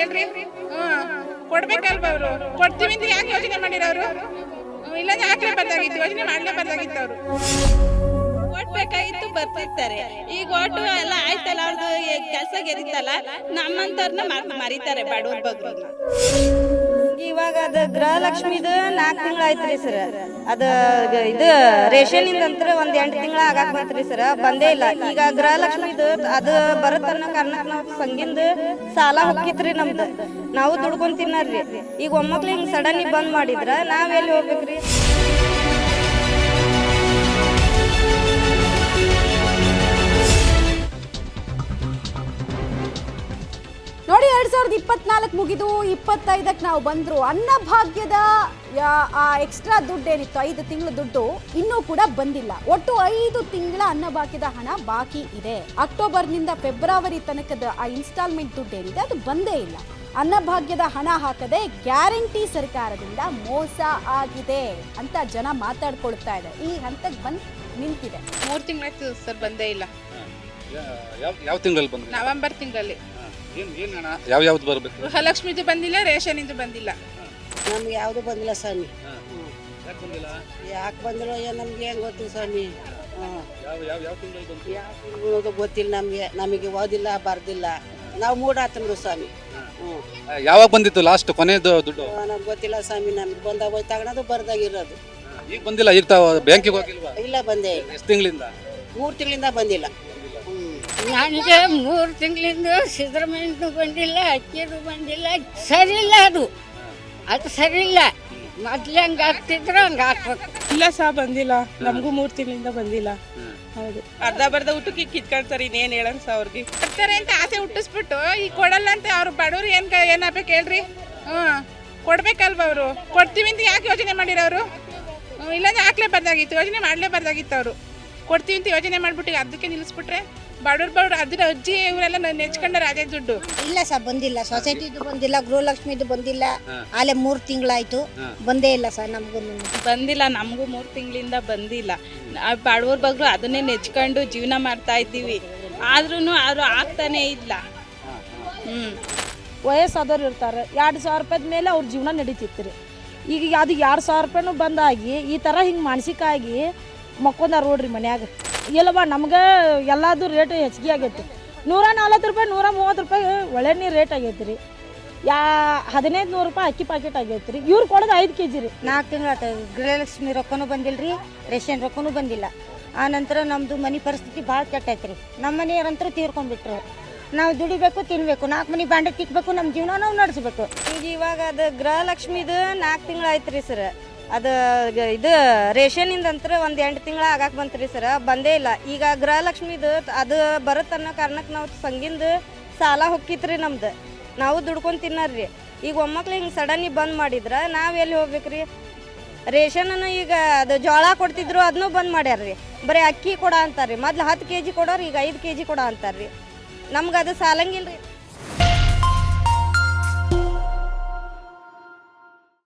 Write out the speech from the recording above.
ಹ್ಮ್. ಕೊಡ್ಬೇಕಲ್ವ ಅವರು? ಕೊಡ್ತೀವಿ ಅಂತ ಯಾಕೆ ಯೋಚನೆ ಮಾಡಿರೋರು ಇಲ್ಲಾಂದ್ರೆ ಹಾಕ್ಲೇಬಾರ್ದಾಗಿತ್ತು ಯೋಚನೆ ಮಾಡ್ಲೇಬಾರ್ದಾಗಿತ್ತು ಅವರು. ಬರ್ತಿರ್ತಾರೆ. ಈಗ ಓಟು ಎಲ್ಲ ಆಯ್ತಲ್ಲ ಅವ್ರದ್ದು ಕೆಲಸ ಗೆದಿತ್ತಲ್ಲ ನಮ್ಮಂತವ್ರನ್ನ ಮರಿತಾರೆ ಬಡವ್ರ ಬಗ್ರನ್ನ ಇವಾಗ ಅದ ಗೃಹಲಕ್ಷ್ಮಿದು ನಾಲ್ಕು ತಿಂಗಳ ಆಯ್ತ್ರಿ ಸರ್. ಅದ ಇದು ರೇಷನ್ ಅಂತ್ರ ಒಂದ್ ಎಂಟು ತಿಂಗಳ ಆಗಾಕ್ ಬಂತ್ರಿ ಸರ್. ಬಂದೇ ಇಲ್ಲ. ಈಗ ಗೃಹಲಕ್ಷ್ಮಿದು ಅದು ಬರುತ್ತ ಅನ್ನೋ ಕಾರಣಕ್ಕೆ ನಾವು ಸಂಗಿಂದ ಸಾಲ ಹೊಕ್ಕಿತ್ರಿ ನಮ್ದು. ನಾವು ದುಡ್ಕೊಂಡ್ ತಿನ್ನರ್ರಿ. ಈಗ ಒಮ್ಮಕ್ಳು ಹಿಂಗ್ ಸಡನ್ ಬಂದ್ ಮಾಡಿದ್ರ ನಾವ್ ಎಲ್ಲಿ ಹೋಗ್ಬೇಕ್ರಿ? ನೋಡಿ ಎರಡ್ ಸಾವಿರದ ಇಪ್ಪತ್ನಾಲ್ಕು ಮುಗಿದು ಇಪ್ಪತ್ತೈದಕ್ಕೆ ನಾವು ಬಂದ್ರು. ಅನ್ನಭಾಗ್ಯದ ಆ ಎಕ್ಸ್ಟ್ರಾ ದುಡ್ಡು ಏನಿತ್ತು ಐದು ತಿಂಗಳ ದುಡ್ಡು ಇನ್ನೂ ಕೂಡ ಬಂದಿಲ್ಲ. ಒಟ್ಟು ಐದು ತಿಂಗಳ ಅನ್ನಭಾಗ್ಯದ ಹಣ ಬಾಕಿ ಇದೆ. ಅಕ್ಟೋಬರ್ನಿಂದ ಫೆಬ್ರವರಿ ತನಕದ ಆ ಇನ್ಸ್ಟಾಲ್ಮೆಂಟ್ ದುಡ್ಡು ಏನಿದೆ ಅದು ಬಂದೇ ಇಲ್ಲ. ಅನ್ನಭಾಗ್ಯದ ಹಣ ಹಾಕದೆ ಗ್ಯಾರಂಟಿ ಸರ್ಕಾರದಿಂದ ಮೋಸ ಆಗಿದೆ ಅಂತ ಜನ ಮಾತಾಡ್ಕೊಳ್ತಾ ಇದೆ. ಈ ಹಂತಕ್ಕೆ ಬಂದು ನಿಂತಿದೆ. ಮೂರು ತಿಂಗಳಾಯ್ತು ಸರ್ ಬಂದೇ ಇಲ್ಲ. ಯಾವ ತಿಂಗಳಲ್ಲಿ ಬಂದ್ರಿ? ನವೆಂಬರ್ ತಿಂಗಳಲ್ಲಿ. ಯಾವ ಯಾವ್ದು ಬರಬೇಕು? ಗೃಹಲಕ್ಷ್ಮಿದು ಬಂದಿಲ್ಲ ರೇಷನ್ ಇದು ಬಂದಿಲ್ಲ. ನಮ್ಗೆ ಯಾವುದು ಬಂದಿಲ್ಲ ಸ್ವಾಮಿ. ಯಾಕೆ ಬಂದಿಲ್ಲ? ನಮ್ಗೆ ಏನು ಗೊತ್ತು ಸ್ವಾಮಿ? ಹ್ಮ್. ಯಾವ ಯಾವ ಯಾವ ಬಂತು? ಯಾಕ್ ಗೊತ್ತಿಲ್ಲ ನಮಗೆ. ನಮಗೆ ಓದಿಲ್ಲ ಬರ್ದಿಲ್ಲ. ನಾವು ಮೂಡಾತಂದ್ರು ಸ್ವಾಮಿ. ಹ್ಞೂ ಯಾವಾಗ ಬಂದಿತ್ತು ಲಾಸ್ಟ್ ಕೊನೆದು ದುಡ್ಡು? ನಮ್ಗೆ ಗೊತ್ತಿಲ್ಲ ಸ್ವಾಮಿ ನಮ್ಗೆ ಬಂದಾಗ ಹೋಗಿ ತಗೊಳೋದು ಬರ್ದಾಗಿರೋದು. ಈಗ ಬಂದಿಲ್ಲ ಈಗ ತಾವು ಬ್ಯಾಂಕಿಗೆ ಹೋಗಿಲ್ವಾ? ಇಲ್ಲ ಬಂದೆ ಎಷ್ಟು ತಿಂಗಳಿಂದ? ಮೂರು ತಿಂಗಳಿಂದ ಬಂದಿಲ್ಲ. ನನಗೆ ಮೂರು ತಿಂಗಳಿಂದ ಸಿದ್ದರಾಮಯ್ಯನೂ ಬಂದಿಲ್ಲ ಅಕ್ಕಿದು ಬಂದಿಲ್ಲ. ಸರಿ ಇಲ್ಲ ಅದು. ಅದು ಸರಿ ಇಲ್ಲ ಮೊದ್ಲು ಹಂಗೆ ಆಗ್ತಿದ್ರು ಹಂಗೆ ಹಾಕ್ಬೇಕು ಇಲ್ಲ ಸಹ ಬಂದಿಲ್ಲ. ನಮಗೂ ಮೂರು ತಿಂಗಳಿಂದ ಬಂದಿಲ್ಲ. ಹೌದು. ಅರ್ಧ ಬರ್ದ ಊಟಕ್ಕೆ ಕಿತ್ಕೊಳ್ತಾರೆ ಇನ್ನೇನು ಹೇಳೋಣ ಸಹ ಅವ್ರಿಗೆ? ಕೊಡ್ತಾರೆ ಅಂತ ಆಸೆ ಹುಟ್ಟಿಸ್ಬಿಟ್ಟು ಈಗ ಕೊಡಲ್ಲ ಅಂತ ಅವ್ರು ಬಡವ್ರು ಏನ್ ಕ- ಏನಾಗ್ಬೇಕು ಹೇಳ್ರಿ? ಹ್ಞೂ. ಕೊಡ್ಬೇಕಲ್ವ ಅವರು? ಕೊಡ್ತೀವಿ ಅಂತ ಯಾಕೆ ಯೋಚನೆ ಮಾಡಿರೋರು? ಅವರು ಇಲ್ಲಾಂದ್ರೆ ಹಾಕ್ಲೇಬಾರ್ದಾಗಿತ್ತು ಯೋಚನೆ ಮಾಡಲೇಬಾರ್ದಾಗಿತ್ತು ಅವರು. ಕೊಡ್ತೀವಿ ಅಂತ ಯೋಚನೆ ಮಾಡಿಬಿಟ್ಟು ಅದಕ್ಕೆ ನಿಲ್ಲಿಸ್ಬಿಟ್ರೆ? ಬಡವ್ರು ಬಡವ್ರು ಅದ್ರ ಅಜ್ಜಿ ಇವರೆಲ್ಲ ನೆಚ್ಕೊಂಡಾರ ಅದೇ ದುಡ್ಡು. ಇಲ್ಲ ಸರ್ ಬಂದಿಲ್ಲ ಸೊಸೈಟಿದು ಬಂದಿಲ್ಲ ಗೃಹಲಕ್ಷ್ಮಿದು ಬಂದಿಲ್ಲ. ಆಲೆ ಮೂರು ತಿಂಗಳಾಯ್ತು. ಬಂದೇ ಇಲ್ಲ ಸರ್ ನಮಗೂ ಬಂದಿಲ್ಲ ನಮಗೂ ಮೂರು ತಿಂಗಳಿಂದ ಬಂದಿಲ್ಲ. ಬಡವ್ರ ಬಗ್ಗೆ ಅದನ್ನೇ ನೆಚ್ಕೊಂಡು ಜೀವನ ಮಾಡ್ತಾ ಇದ್ದೀವಿ. ಆದ್ರೂ ಅವರು ಆಗ್ತಾನೆ ಇಲ್ಲ. ಹ್ಮ್. ವಯಸ್ಸಾದವ್ರು ಇರ್ತಾರೆ. ಎರಡು ಸಾವಿರ ರೂಪಾಯಿದ ಮೇಲೆ ಅವ್ರ ಜೀವನ ನಡೀತಿತ್ತು ರೀ ಈಗ ಅದು ಎರಡು ಸಾವಿರ ರೂಪಾಯಿನೂ ಬಂದಾಗಿ ಈ ಥರ ಹಿಂಗೆ ಮಾನಸಿಕ ಆಗಿ ಮಕ್ಕೊಂದಾರ ನೋಡ್ರಿ ಮನ್ಯಾಗ. ಇಲ್ಲವ ನಮ್ಗೆ ಎಲ್ಲದು ರೇಟ್ ಹೆಚ್ಚಿಗೆ ಆಗೈತಿ. ನೂರ ನಲ್ವತ್ತು ರೂಪಾಯಿ ನೂರ ಮೂವತ್ತು ರೂಪಾಯಿ ಒಳ್ಳೆ ನೀರು ರೇಟ್ ಆಗೈತಿ ರೀ. ಯಾ ಹದಿನೈದು ನೂರು ರೂಪಾಯಿ ಅಕ್ಕಿ ಪ್ಯಾಕೆಟ್ ಆಗೈತೆ ರೀ. ಇವ್ರು ಕೊಡೋದು ಐದು ಕೆ ಜಿ ರೀ. ನಾಲ್ಕು ತಿಂಗಳು ಗೃಹಲಕ್ಷ್ಮಿ ರೊಕ್ಕನೂ ಬಂದಿಲ್ಲ ರೀ ರೇಷನ್ ರೊಕ್ಕನೂ ಬಂದಿಲ್ಲ. ಆ ನಂತರ ನಮ್ಮದು ಮನೆ ಪರಿಸ್ಥಿತಿ ಭಾಳ ಕೆಟ್ಟೈತೆ ರೀ ನಮ್ಮ ಮನೆಯವರಂತರೂ ತೀರ್ಕೊಂಡ್ಬಿಟ್ರು. ನಾವು ದುಡಿಬೇಕು ತಿನ್ಬೇಕು ನಾಲ್ಕು ಮನೆ ಬಾಂಡೆ ತಿಕ್ಬೇಕು ನಮ್ಮ ಜೀವನ ನಾವು ನಡೆಸ್ಬೇಕು. ಈಗ ಇವಾಗ ಅದು ಗೃಹಲಕ್ಷ್ಮಿದು ನಾಲ್ಕು ತಿಂಗಳ ರೀ ಸರ್. ಅದ ಇದು ರೇಷನ್ ಅಂತ್ರ ಒಂದ್ ಎಂಟು ತಿಂಗಳ ಆಗಾಕ್ ಬಂತ್ರಿ ಸರ್, ಬಂದೇ ಇಲ್ಲ. ಈಗ ಗೃಹಲಕ್ಷ್ಮಿದು ಅದು ಬರುತ್ತೆ ಅನ್ನೋ ಕಾರಣಕ್ಕೆ ನಾವು ಸಂಗಿಂದು ಸಾಲ ಹೊಕ್ಕಿತ್ರಿ ನಮ್ದು. ನಾವು ದುಡ್ಕೊಂಡ್ ತಿನ್ನರ್ರಿ. ಈಗ ಒಮ್ಮಕ್ಳು ಹಿಂಗೆ ಸಡನ್ನಿ ಬಂದ್ ಮಾಡಿದ್ರ ನಾವ್ ಎಲ್ಲಿ ಹೋಗ್ಬೇಕ್ರಿ? ರೇಷನ್ ಈಗ ಅದು ಜೋಳ ಕೊಡ್ತಿದ್ರು ಅದನ್ನೂ ಬಂದ್ ಮಾಡ್ಯಾರ್ರಿ. ಬರೀ ಅಕ್ಕಿ ಕೊಡ ಅಂತಾರ್ರಿ. ಮೊದ್ಲು ಹತ್ತು ಕೆ ಜಿ ಕೊಡೋರು, ಈಗ ಐದು ಕೆ ಜಿ ಕೊಡ ಅಂತಾರ್ರಿ. ನಮ್ಗೆ ಅದು ಸಾಲಂಗಿಲ್ರಿ.